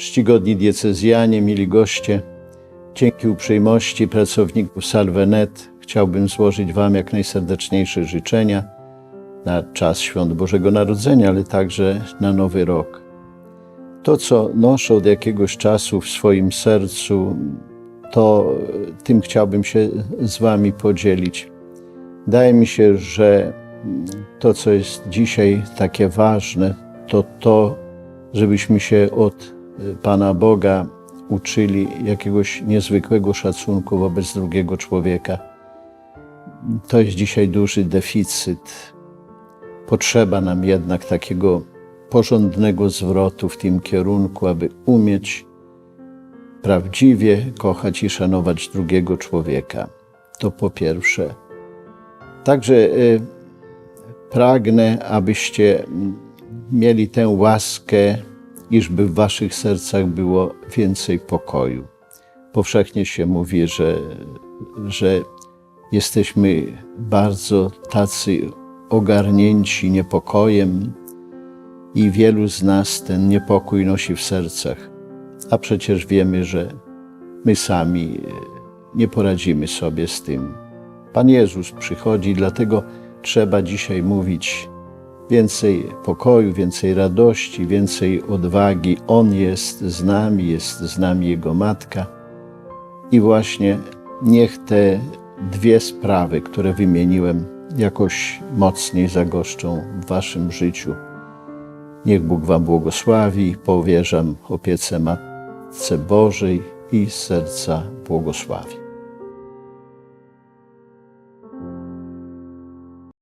czcigodni diecezjanie, mili goście, dzięki uprzejmości pracowników Salvenet chciałbym złożyć Wam jak najserdeczniejsze życzenia na czas Świąt Bożego Narodzenia, ale także na Nowy Rok. To, co noszę od jakiegoś czasu w swoim sercu, to tym chciałbym się z Wami podzielić. Wydaje mi się, że to, co jest dzisiaj takie ważne, to to, żebyśmy się od Pana Boga uczyli jakiegoś niezwykłego szacunku wobec drugiego człowieka. To jest dzisiaj duży deficyt. Potrzeba nam jednak takiego porządnego zwrotu w tym kierunku, aby umieć prawdziwie kochać i szanować drugiego człowieka. To po pierwsze. Także y, pragnę, abyście mieli tę łaskę, iżby w waszych sercach było więcej pokoju. Powszechnie się mówi, że, że jesteśmy bardzo tacy ogarnięci niepokojem i wielu z nas ten niepokój nosi w sercach. A przecież wiemy, że my sami nie poradzimy sobie z tym. Pan Jezus przychodzi, dlatego trzeba dzisiaj mówić więcej pokoju, więcej radości, więcej odwagi. On jest z nami, jest z nami Jego Matka. I właśnie niech te dwie sprawy, które wymieniłem, jakoś mocniej zagoszczą w Waszym życiu. Niech Bóg Wam błogosławi. Powierzam opiece Matce Bożej i serca błogosławi.